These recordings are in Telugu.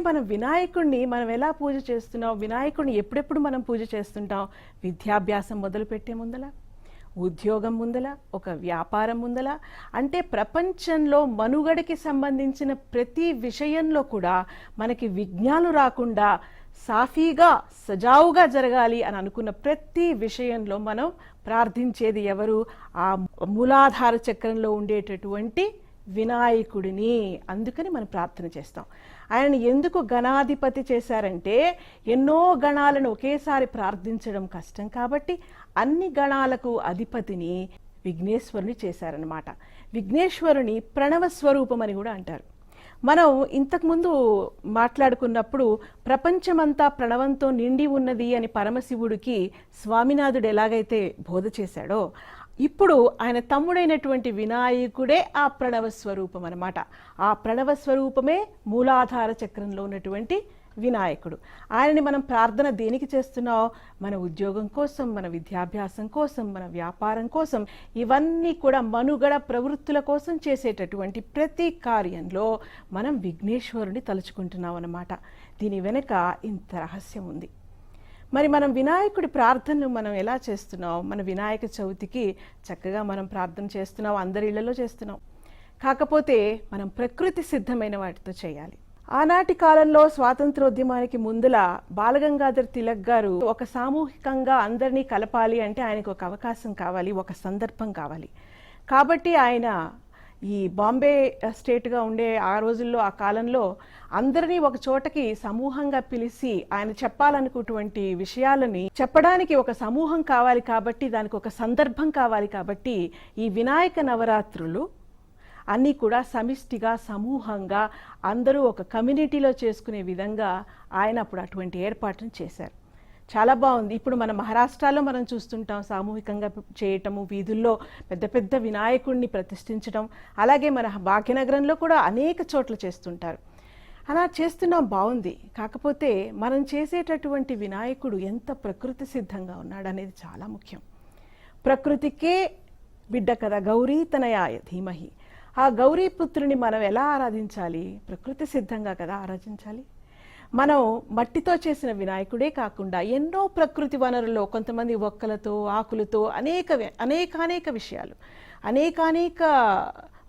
మనం వినాయకుడిని మనం ఎలా పూజ చేస్తున్నాం? వినాయకుడిని ఎప్పుడెప్పుడు మనం పూజ చేస్తుంటాం? విద్యాభ్యాసం మొదలుపెట్టే ముందల ఉద్యోగం ముందల ఒక వ్యాపారం ముందల. అంటే ప్రపంచంలో మనుగడకి సంబంధించిన ప్రతి విషయంలో కూడా మనకి విఘ్నాలు రాకుండా సాఫీగా సజావుగా జరగాలి అని అనుకున్న ప్రతి విషయంలో మనం ప్రార్థించేది ఎవరు? ఆ మూలాధార చక్రంలో ఉండేటటువంటి వినాయకుడిని అందుకని మనం ప్రార్థన చేస్తాం. ఆయన ఎందుకు గణాధిపతి చేశారంటే ఎన్నో గణాలను ఒకేసారి ప్రార్థించడం కష్టం కాబట్టి అన్ని గణాలకు అధిపతిని విఘ్నేశ్వరుని చేశారనమాట విఘ్నేశ్వరుని ప్రణవ స్వరూపం అని కూడా అంటారు. మనం ఇంతకుముందు మాట్లాడుకున్నప్పుడు ప్రపంచమంతా ప్రణవంతో నిండి ఉన్నది అని పరమశివుడికి స్వామినాథుడు ఎలాగైతే బోధ చేశాడో ఇప్పుడు ఆయన తమ్ముడైనటువంటి వినాయకుడే ఆ ప్రణవ స్వరూపం అనమాట ఆ ప్రణవ స్వరూపమే మూలాధార చక్రంలో ఉన్నటువంటి వినాయకుడు. ఆయనని మనం ప్రార్థన దేనికి చేస్తున్నాం మన ఉద్యోగం కోసం మన విద్యాభ్యాసం కోసం మన వ్యాపారం కోసం ఇవన్నీ కూడా మనుగడ ప్రవృత్తుల కోసం చేసేటటువంటి ప్రతి కార్యంలో మనం విఘ్నేశ్వరుని తలుచుకుంటున్నాం అన్నమాట దీని వెనుక ఇంత రహస్యం ఉంది. మరి మనం వినాయకుడి ప్రార్థనలు మనం ఎలా చేస్తున్నాం? మన వినాయక చవితికి చక్కగా మనం ప్రార్థన చేస్తున్నాం అందరి ఇళ్ళలో చేస్తున్నాం. కాకపోతే మనం ప్రకృతి సిద్ధమైన వాటితో చేయాలి. ఆనాటి కాలంలో స్వాతంత్రోద్యమానికి ముందుల బాలగంగాధర్ తిలక్ గారు ఒక సామూహికంగా అందరినీ కలపాలి అంటే ఆయనకు ఒక అవకాశం కావాలి ఒక సందర్భం కావాలి. కాబట్టి ఆయన ఈ బాంబే స్టేట్గా ఉండే ఆ రోజుల్లో ఆ కాలంలో అందరినీ ఒక చోటకి సమూహంగా పిలిచి ఆయన చెప్పాలనుకున్నటువంటి విషయాలని చెప్పడానికి ఒక సమూహం కావాలి కాబట్టి దానికి ఒక సందర్భం కావాలి కాబట్టి ఈ వినాయక నవరాత్రులు అన్నీ కూడా సమిష్టిగా సమూహంగా అందరూ ఒక కమ్యూనిటీలో చేసుకునే విధంగా ఆయన అప్పుడు అటువంటి ఏర్పాటును చేశారు. చాలా బాగుంది. ఇప్పుడు మన మహారాష్ట్రలో మనం చూస్తుంటాం సామూహికంగా చేయటము వీధుల్లో పెద్ద పెద్ద వినాయకుడిని ప్రతిష్ఠించడం అలాగే మన భాగ్యనగరంలో కూడా అనేక చోట్ల చేస్తుంటారు. అలా చేస్తున్నాం బాగుంది. కాకపోతే మనం చేసేటటువంటి వినాయకుడు ఎంత ప్రకృతి సిద్ధంగా ఉన్నాడు అనేది చాలా ముఖ్యం. ప్రకృతికే బిడ్డ కదా గౌరీ తనయాయ ధీమహి. ఆ గౌరీపుత్రుని మనం ఎలా ఆరాధించాలి? ప్రకృతి సిద్ధంగా కదా ఆరాధించాలి? మనం మట్టితో చేసిన వినాయకుడే కాకుండా ఎన్నో ప్రకృతి వనరుల్లో కొంతమంది ఒక్కలతో ఆకులతో అనేక అనేకానేక విషయాలు అనేకానేక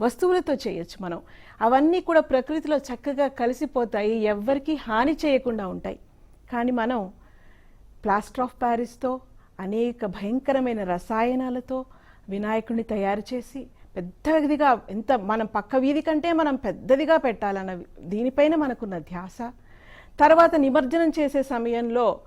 వస్తువులతో చేయొచ్చు మనం. అవన్నీ కూడా ప్రకృతిలో చక్కగా కలిసిపోతాయి ఎవ్వరికీ హాని చేయకుండా ఉంటాయి. కానీ మనం ప్లాస్టర్ ఆఫ్ ప్యారిస్తో అనేక భయంకరమైన రసాయనాలతో వినాయకుడిని తయారు చేసి పెద్దదిగా ఎంత మనం పక్క వీధి కంటే మనం పెద్దదిగా పెట్టాలన్న దీనిపైన మనకున్న ధ్యాస తర్వాత నిమజ్జనం చేసే సమయంలో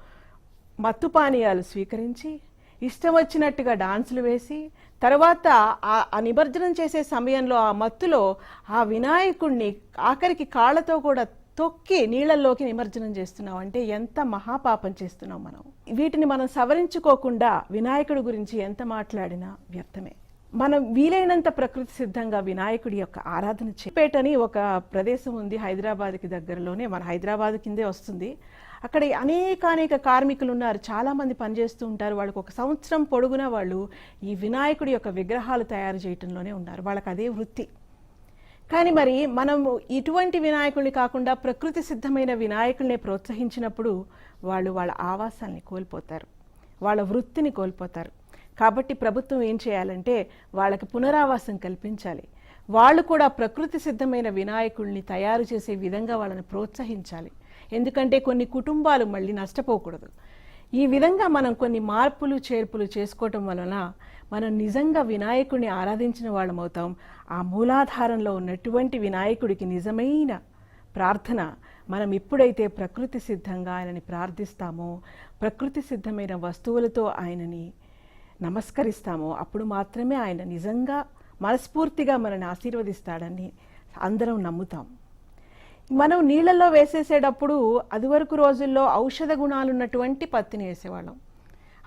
మత్తు పానీయాలు స్వీకరించి ఇష్టం వచ్చినట్టుగా డాన్సులు వేసి తర్వాత ఆ- నిమజ్జనం చేసే సమయంలో ఆ మత్తులో ఆ వినాయకుడిని ఆఖరికి కాళ్ళతో కూడా తొక్కి నీళ్ళల్లోకి నిమజ్జనం చేస్తున్నాం. అంటే ఎంత మహాపాపం చేస్తున్నాం మనం. వీటిని మనం సవరించుకోకుండా వినాయకుడి గురించి ఎంత మాట్లాడినా వ్యర్థమే. మనం వీలైనంత ప్రకృతి సిద్ధంగా వినాయకుడి యొక్క ఆరాధన చెప్పేటని ఒక ప్రదేశం ఉంది హైదరాబాద్కి దగ్గరలోనే. మన హైదరాబాద్ కిందే వస్తుంది. అక్కడ అనేక అనేక కార్మికులు ఉన్నారు. చాలామంది పనిచేస్తూ ఉంటారు. వాళ్ళకి ఒక సంవత్సరం పొడుగునా వాళ్ళు ఈ వినాయకుడి యొక్క విగ్రహాలు తయారు చేయటంలోనే ఉన్నారు. వాళ్ళకి అదే వృత్తి. కానీ మరి మనం ఇటువంటి వినాయకుడిని కాకుండా ప్రకృతి సిద్ధమైన వినాయకుడిని ప్రోత్సహించినప్పుడు వాళ్ళు వాళ్ళ ఆవాసాల్ని కోల్పోతారు. వాళ్ళ వృత్తిని కోల్పోతారు. కాబట్టి ప్రభుత్వం ఏం చేయాలంటే వాళ్ళకి పునరావాసం కల్పించాలి. వాళ్ళు కూడా ప్రకృతి సిద్ధమైన వినాయకుడిని తయారు చేసే విధంగా వాళ్ళని ప్రోత్సహించాలి. ఎందుకంటే కొన్ని కుటుంబాలు మళ్ళీ నష్టపోకూడదు. ఈ విధంగా మనం కొన్ని మార్పులు చేర్పులు చేసుకోవటం వలన మనం నిజంగా వినాయకుడిని ఆరాధించిన వాళ్ళం అవుతాం. ఆ మూలాధారంలో ఉన్నటువంటి వినాయకుడికి నిజమైన ప్రార్థన మనం ఎప్పుడైతే ప్రకృతి సిద్ధంగా ఆయనని ప్రార్థిస్తామో ప్రకృతి సిద్ధమైన వస్తువులతో ఆయనని నమస్కరిస్తామో అప్పుడు మాత్రమే ఆయన నిజంగా మనస్ఫూర్తిగా మనల్ని ఆశీర్వదిస్తాడని అందరం నమ్ముతాం. మనం నీళ్ళల్లో వేసేసేటప్పుడు అదివరకు రోజుల్లో ఔషధ గుణాలు ఉన్నటువంటి పత్తిని వేసేవాళ్ళం.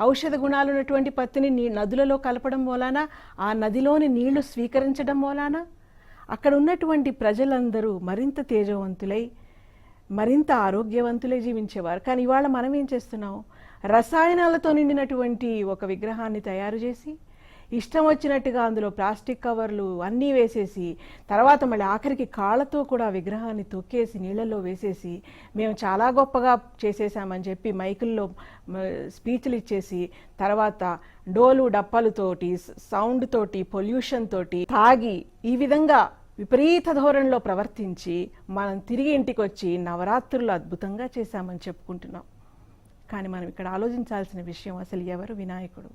ఔషధ గుణాలు ఉన్నటువంటి పత్తిని నీ నదులలో కలపడం మూలాన ఆ నదిలోని నీళ్ళు స్వీకరించడం మూలాన అక్కడ ఉన్నటువంటి ప్రజలందరూ మరింత తేజవంతులై మరింత ఆరోగ్యవంతులై జీవించేవారు. కానీ ఇవాళ మనం ఏం చేస్తున్నాం? రసాయనాలతో నిండినటువంటి ఒక విగ్రహాన్ని తయారు చేసి ఇష్టం వచ్చినట్టుగా అందులో ప్లాస్టిక్ కవర్లు అన్నీ వేసేసి తర్వాత మళ్ళీ ఆఖరికి కాళ్ళతో కూడా విగ్రహాన్ని తొక్కేసి నీళ్ళల్లో వేసేసి మేము చాలా గొప్పగా చేసేసామని చెప్పి మైకుల్లో స్పీచ్లు ఇచ్చేసి తర్వాత డోలు డప్పలతోటి సౌండ్ తోటి పొల్యూషన్ తోటి తాగి ఈ విధంగా విపరీత ధోరణిలో ప్రవర్తించి మనం తిరిగి ఇంటికి వచ్చి నవరాత్రులు అద్భుతంగా చేశామని చెప్పుకుంటున్నాం. కానీ మనం ఇక్కడ ఆలోచించాల్సిన విషయం అసలు ఎవరు వినాయకుడు?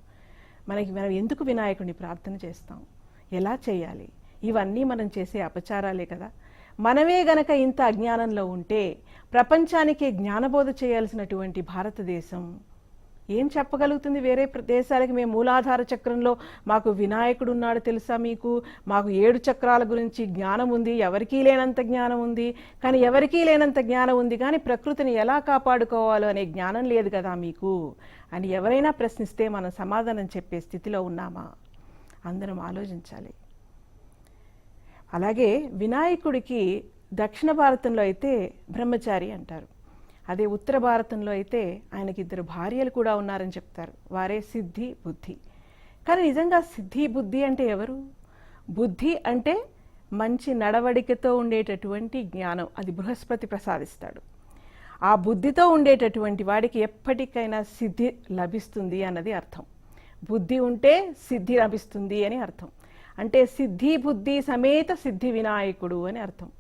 మనకి మనం ఎందుకు వినాయకుడిని ప్రార్థన చేస్తాం? ఎలా చేయాలి? ఇవన్నీ మనం చేసే అపచారాలే కదా. మనమే గనక ఇంత అజ్ఞానంలో ఉంటే ప్రపంచానికే జ్ఞానబోధ చేయాల్సినటువంటి భారతదేశం ఏం చెప్పగలుగుతుంది? వేరే దేశాలకి మేము మూలాధార చక్రంలో మాకు వినాయకుడు ఉన్నాడు తెలుసా మీకు? మాకు ఏడు చక్రాల గురించి జ్ఞానం ఉంది ఎవరికీ లేనంత జ్ఞానం ఉంది కానీ ఎవరికీ లేనంత జ్ఞానం ఉంది కానీ ప్రకృతిని ఎలా కాపాడుకోవాలో అనే జ్ఞానం లేదు కదా మీకు? అని ఎవరైనా ప్రశ్నిస్తే మనం సమాధానం చెప్పే స్థితిలో ఉన్నామా? అందరం ఆలోచించాలి. అలాగే వినాయకుడికి దక్షిణ భారతంలో అయితే బ్రహ్మచారి అంటారు. అదే ఉత్తర భారతంలో అయితే ఆయనకి ఇద్దరు భార్యలు కూడా ఉన్నారని చెప్తారు. వారే సిద్ధి బుద్ధి. కానీ నిజంగా సిద్ధి బుద్ధి అంటే ఎవరు? బుద్ధి అంటే మంచి నడవడికతో ఉండేటటువంటి జ్ఞానం. అది బృహస్పతి ప్రసాదిస్తాడు. ఆ బుద్ధితో ఉండేటటువంటి వాడికి ఎప్పటికైనా సిద్ధి లభిస్తుంది అన్నది అర్థం. బుద్ధి ఉంటే సిద్ధి లభిస్తుంది అని అర్థం. అంటే సిద్ధి బుద్ధి సమేత సిద్ధి వినాయకుడు అని అర్థం.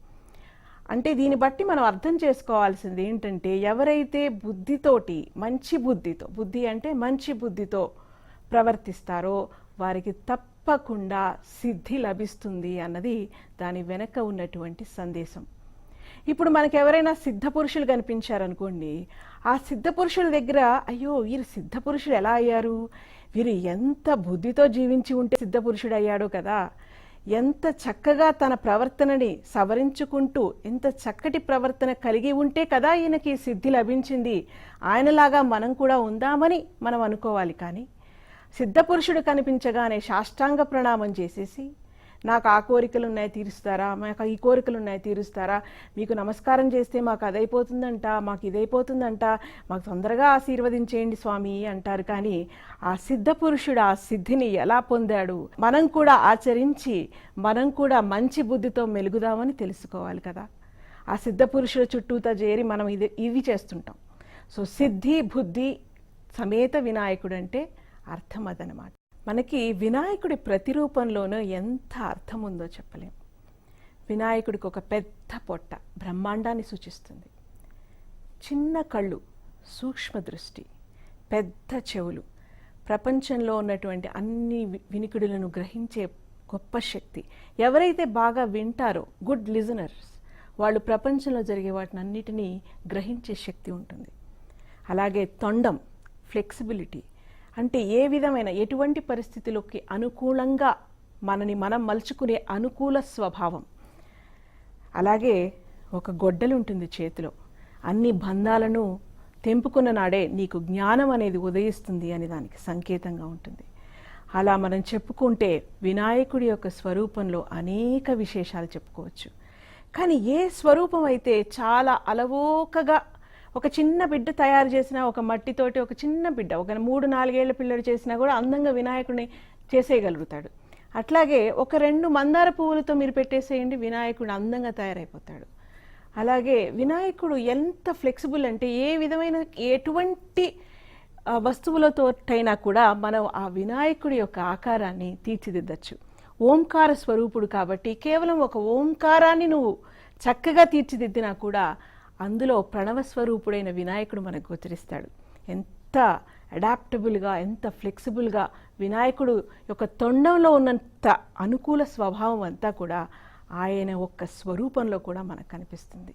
అంటే దీన్ని బట్టి మనం అర్థం చేసుకోవాల్సింది ఏంటంటే ఎవరైతే బుద్ధితోటి మంచి బుద్ధితో బుద్ధి అంటే మంచి బుద్ధితో ప్రవర్తిస్తారో వారికి తప్పకుండా సిద్ధి లభిస్తుంది అన్నది దాని వెనక ఉన్నటువంటి సందేశం. ఇప్పుడు మనకి ఎవరైనా సిద్ధ పురుషులు కనిపించారనుకోండి ఆ సిద్ధ పురుషుల దగ్గర అయ్యో వీరు సిద్ధ పురుషులు ఎలా అయ్యారు? వీరు ఎంత బుద్ధితో జీవించి ఉంటే సిద్ధ పురుషుడు అయ్యాడో కదా. ఎంత చక్కగా తన ప్రవర్తనని సవరించుకుంటూ ఎంత చక్కటి ప్రవర్తన కలిగి ఉంటే కదా ఈయనకి సిద్ధి లభించింది. ఆయనలాగా మనం కూడా ఉందామని మనం అనుకోవాలి కానీ సిద్ధపురుషుడు కనిపించగానే సాష్టాంగ ప్రణామం చేసేసి నాకు ఆ కోరికలు ఉన్నాయి తీరుస్తారా? మాకు ఈ కోరికలు ఉన్నాయి తీరుస్తారా? మీకు నమస్కారం చేస్తే మాకు అదైపోతుందంట మాకు ఇదైపోతుందంట మాకు తొందరగా ఆశీర్వదించేయండి స్వామి అంటారు. కానీ ఆ సిద్ధ పురుషుడు ఆ సిద్ధిని ఎలా పొందాడు? మనం కూడా ఆచరించి మనం కూడా మంచి బుద్ధితో మెలుగుదామని తెలుసుకోవాలి కదా. ఆ సిద్ధ పురుషుల చుట్టూతా చేరి మనం ఇది ఇవి చేస్తుంటాం. సో సిద్ధి బుద్ధి సమేత వినాయకుడు అంటే అర్థం అదనమాట మనకి వినాయకుడి ప్రతిరూపంలోనూ ఎంత అర్థం ఉందో చెప్పలేం. వినాయకుడికి ఒక పెద్ద పొట్ట బ్రహ్మాండాన్ని సూచిస్తుంది. చిన్న కళ్ళు సూక్ష్మ దృష్టి పెద్ద చెవులు ప్రపంచంలో ఉన్నటువంటి అన్ని వినికిడులను గ్రహించే గొప్ప శక్తి. ఎవరైతే బాగా వింటారో గుడ్ లిజనర్స్ వాళ్ళు ప్రపంచంలో జరిగే వాటిని అన్నిటినీ గ్రహించే శక్తి ఉంటుంది. అలాగే తొండం ఫ్లెక్సిబిలిటీ అంటే ఏ విధమైన ఎటువంటి పరిస్థితులకి అనుకూలంగా మనని మనం మలుచుకునే అనుకూల స్వభావం. అలాగే ఒక గొడ్డలు ఉంటుంది చేతిలో. అన్ని బంధాలను తెంపుకున్న నాడే నీకు జ్ఞానం అనేది ఉదయిస్తుంది అని దానికి సంకేతంగా ఉంటుంది. అలా మనం చెప్పుకుంటే వినాయకుడి యొక్క స్వరూపంలో అనేక విశేషాలు చెప్పుకోవచ్చు. కానీ ఏ స్వరూపం అయితే చాలా అలవోకగా ఒక చిన్న బిడ్డ తయారు చేసిన ఒక మట్టితోటి ఒక చిన్న బిడ్డ ఒక మూడు నాలుగేళ్ళ పిల్లడు చేసినా కూడా అందంగా వినాయకుడిని చేసేయగలుగుతాడు. అట్లాగే ఒక రెండు మందార పువ్వులతో మీరు పెట్టేసేయండి వినాయకుడు అందంగా తయారైపోతాడు. అలాగే వినాయకుడు ఎంత ఫ్లెక్సిబుల్ అంటే ఏ విధమైన ఎటువంటి వస్తువులతోటైనా కూడా మనం ఆ వినాయకుడి యొక్క ఆకారాన్ని తీర్చిదిద్దచ్చు. ఓంకార స్వరూపుడు కాబట్టి కేవలం ఒక ఓంకారాన్ని నువ్వు చక్కగా తీర్చిదిద్దినా కూడా అందులో ప్రణవ స్వరూపుడైన వినాయకుడు మనకు గోచరిస్తాడు ఎంత అడాప్టబుల్గా ఎంత ఫ్లెక్సిబుల్గా వినాయకుడు యొక్క తొండంలో ఉన్నంత అనుకూల స్వభావం అంతా కూడా ఆయన ఒక్క స్వరూపంలో కూడా మనకు కనిపిస్తుంది.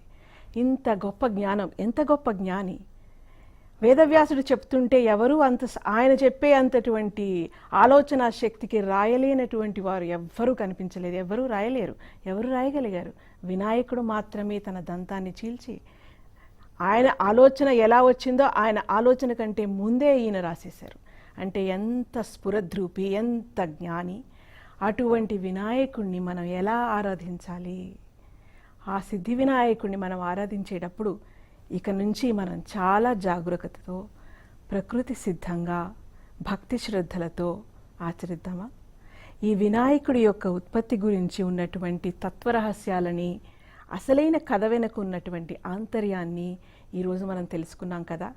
ఇంత గొప్ప జ్ఞానం ఎంత గొప్ప జ్ఞాని. వేదవ్యాసుడు చెప్తుంటే ఎవరు అంత ఆయన చెప్పే అంతటువంటి ఆలోచన శక్తికి రాయలేనటువంటి వారు ఎవ్వరూ కనిపించలేదు. ఎవరూ రాయలేరు. ఎవరు రాయగలిగారు? వినాయకుడు మాత్రమే తన దంతాన్ని చీల్చి ఆయన ఆలోచన ఎలా వచ్చిందో ఆయన ఆలోచన కంటే ముందే ఈయన రాసేశారు. అంటే ఎంత స్ఫురద్రూపి ఎంత జ్ఞాని అటువంటి వినాయకుణ్ణి మనం ఎలా ఆరాధించాలి? ఆ సిద్ధి వినాయకుణ్ణి మనం ఆరాధించేటప్పుడు ఇక నుంచి మనం చాలా జాగ్రత్తతో ప్రకృతి సిద్ధంగా భక్తి శ్రద్ధలతో ఆచరిద్దామా? ఈ వినాయకుడి యొక్క ఉత్పత్తి గురించి ఉన్నటువంటి తత్వరహస్యాలని అసలైన కథ వెనక ఉన్నటువంటి ఆంతర్యాన్ని ఈరోజు మనం తెలుసుకున్నాం కదా.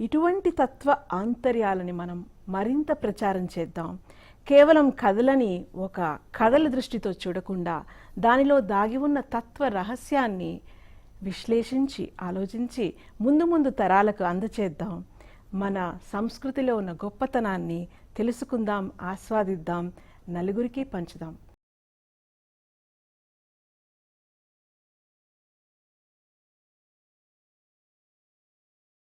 ఇటువంటి తత్వ ఆంతర్యాలని మనం మరింత ప్రచారం చేద్దాం. కేవలం కథలని ఒక కథల దృష్టితో చూడకుండా దానిలో దాగి ఉన్న తత్వ రహస్యాన్ని విశ్లేషించి ఆలోచించి ముందు ముందు తరాలకు అందచేద్దాం. మన సంస్కృతిలో ఉన్న గొప్పతనాన్ని తెలుసుకుందాం ఆస్వాదిద్దాం నలుగురికి పంచుదాం.